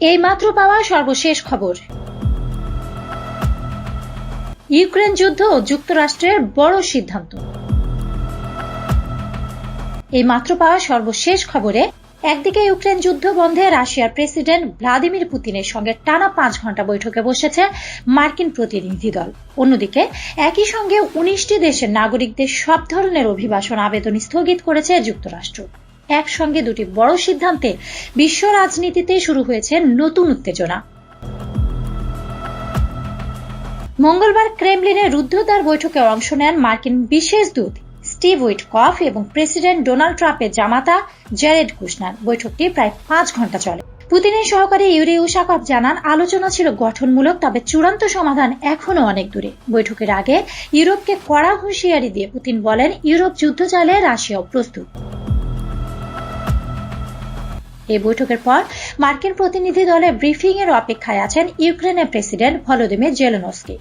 এই মাত্র পাওয়া সর্বশেষ খবর। ইউক্রেন যুদ্ধ যুক্তরাষ্ট্রের বড় সিদ্ধান্ত। এই মাত্র পাওয়া সর্বশেষ খবরে একদিকে ইউক্রেন যুদ্ধ বন্ধে রাশিয়ার প্রেসিডেন্ট ভ্লাদিমির পুতিনের সঙ্গে টানা পাঁচ ঘণ্টা বৈঠকে বসেছে মার্কিন প্রতিনিধি দল। অন্যদিকে একই সঙ্গে উনিশটি দেশের নাগরিকদের সব ধরনের অভিবাসন আবেদন স্থগিত করেছে যুক্তরাষ্ট্র। একসঙ্গে দুটি বড় সিদ্ধান্তে বিশ্ব রাজনীতিতে শুরু হয়েছে নতুন উত্তেজনা। মঙ্গলবার ক্রেমলিনে রুদ্ধদ্বার বৈঠকে অংশ নেন মার্কিন বিশেষ দূত স্টিভ উইটকফ এবং প্রেসিডেন্ট ডোনাল্ড ট্রাম্পের জামাতা জ্যারেড কুশনার। বৈঠকটি প্রায় পাঁচ ঘণ্টা চলে। পুতিনের সহকারী ইউরি উশাকভ জানান, আলোচনা ছিল গঠনমূলক, তবে চূড়ান্ত সমাধান এখনও অনেক দূরে। বৈঠকের আগে ইউরোপকে কড়া হুঁশিয়ারি দিয়ে পুতিন বলেন, ইউরোপ যুদ্ধ চালে রাশিয়াও প্রস্তুত। এই বৈঠকের পর মার্কিন প্রতিনিধি দলের ব্রিফিং এর অপেক্ষায় আছেন ইউক্রেনের প্রেসিডেন্ট ভলোদিমির জেলেনস্কি।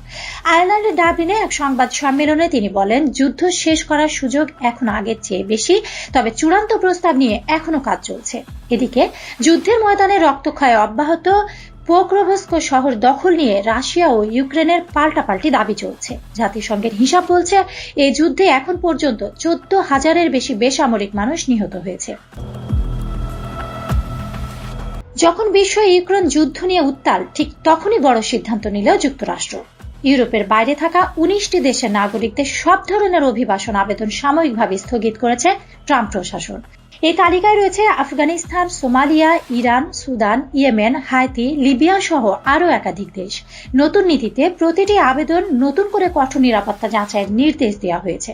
আয়ারল্যান্ডের ডাবলিনে এক সংবাদ সম্মেলনে তিনি বলেন, যুদ্ধ শেষ করার সুযোগ এখন আগের চেয়ে বেশি, তবে চূড়ান্ত প্রস্তাব নিয়ে এখনও কাজ চলছে। এদিকে, যুদ্ধের ময়দানে রক্তক্ষয় অব্যাহত, পোক্রোভস্ক শহর দখল নিয়ে রাশিয়া ও ইউক্রেনের পাল্টাপাল্টি দাবি চলছে। জাতিসংঘের হিসাব বলছে, এই যুদ্ধে এখন পর্যন্ত চোদ্দ হাজারের বেশি বেসামরিক মানুষ নিহত হয়েছে। যখন বিশ্ব ইউক্রেন যুদ্ধ নিয়ে উত্তাল, ঠিক তখনই বড় সিদ্ধান্ত নিল যুক্তরাষ্ট্র। ইউরোপের বাইরে থাকা উনিশটি দেশের নাগরিকদের সব ধরনের অভিবাসন আবেদন সাময়িকভাবে স্থগিত করেছে ট্রাম্প প্রশাসন। এই তালিকায় রয়েছে Afghanistan, Somalia, Iran, Sudan, Yemen, Haiti, Libya সহ আরও একাধিক দেশ। নতুন নীতিতে প্রতিটি আবেদন নতুন করে কঠোর নিরাপত্তা যাচাইয়ের নির্দেশ দেওয়া হয়েছে।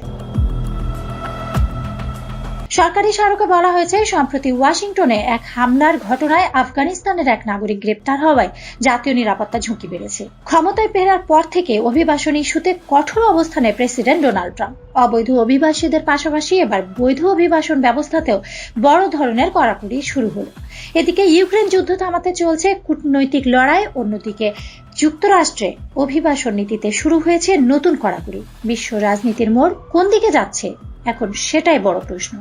সরকারি স্মারকে বলা হয়েছে, সম্প্রতি ওয়াশিংটনে এক হামলার ঘটনায় আফগানিস্তানের এক নাগরিক গ্রেপ্তার হওয়ায় জাতীয় নিরাপত্তা ঝুঁকি বেড়েছে। ক্ষমতায় ফেরার পর থেকে অভিবাসন ইস্যুতে কঠোর অবস্থানে প্রেসিডেন্ট ডোনাল্ড ট্রাম্প। অবৈধ অভিবাসীদের পাশাপাশি এবার বৈধ অভিবাসন ব্যবস্থাতেও বড় ধরনের কড়াকড়ি শুরু হলো। এদিকে ইউক্রেন যুদ্ধ থামাতে চলছে কূটনৈতিক লড়াই, অন্যদিকে যুক্তরাষ্ট্রে অভিবাসন নীতিতে শুরু হয়েছে নতুন কড়াকড়ি। বিশ্ব রাজনীতির মোড় কোন দিকে যাচ্ছে? এখন সেটাই বড় প্রশ্ন।